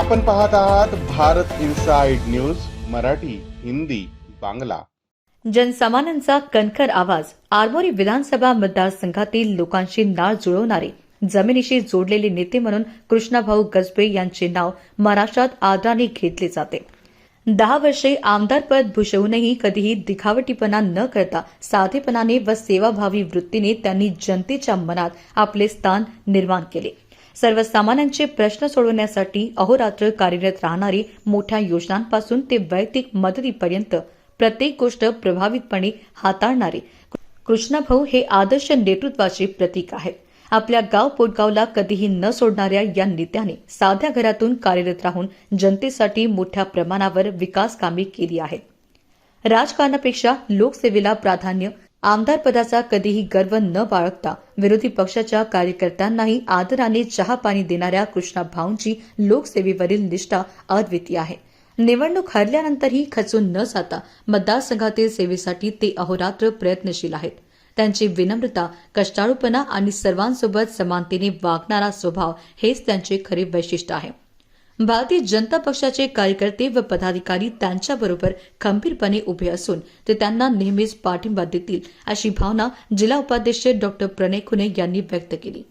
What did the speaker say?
आपण पाहत आहात भारत इनसाइड न्यूज मराठी हिंदी बांगला. जनसामान्यांचा कणखर आवाज आरमोरी विधानसभा मतदारसंघातील लोकांशी नाळ जुळवणारे जमिनीशी जोडलेले नेते म्हणून कृष्णाभाऊ गजबे यांचे नाव महाराष्ट्रात आदराने घेतले जाते. दहा वर्षे आमदारपद भूषवूनही कधीही दिखावटीपणा न करता साधेपणाने व सेवाभावी वृत्तीने त्यांनी जनतेच्या मनात आपले स्थान निर्माण केले. सर्वसामान्यांचे प्रश्न सोडवण्यासाठी अहोरात्र कार्यरत राहणारी मोठ्या योजनांपासून ते वैयक्तिक मदतीपर्यंत प्रत्येक गोष्ट प्रभावितपणे हाताळणारे. कृष्णाभाऊ हे आदर्श नेतृत्वाचे प्रतीक आहेत. आपल्या गाव पोटगावला कधीही न सोडणाऱ्या या नेत्याने साध्या घरातून कार्यरत राहून जनतेसाठी मोठ्या प्रमाणावर विकास कामे केली आहेत. राजकारणापेक्षा लोकसेवेला प्राधान्य आमदार पदाचा कधीही गर्व न बाळगता विरोधी पक्षाच्या कार्यकर्त्यांनाही आदराने चहा पाणी देणाऱ्या कृष्णा भाऊंची लोकसेवेवरील निष्ठा अद्वितीय आहे. निवडणूक हरल्यानंतरही खचून न जाता मतदारसंघातील सेवेसाठी ते अहोरात्र प्रयत्नशील आहेत. त्यांची विनम्रता कष्टाळूपणा आणि सर्वांसोबत समानतेने वागणारा स्वभाव हेच त्यांचे खरे वैशिष्ट्य आहे. भारतीय जनता पक्षाचे कार्यकर्ते व पदाधिकारी त्यांच्याबरोबर खंबीरपणे उभे असून ते त्यांना नेहमीच पाठिंबा देतील अशी भावना जिल्हा उपाध्यक्ष डॉक्टर प्रणय खुने यांनी व्यक्त केली.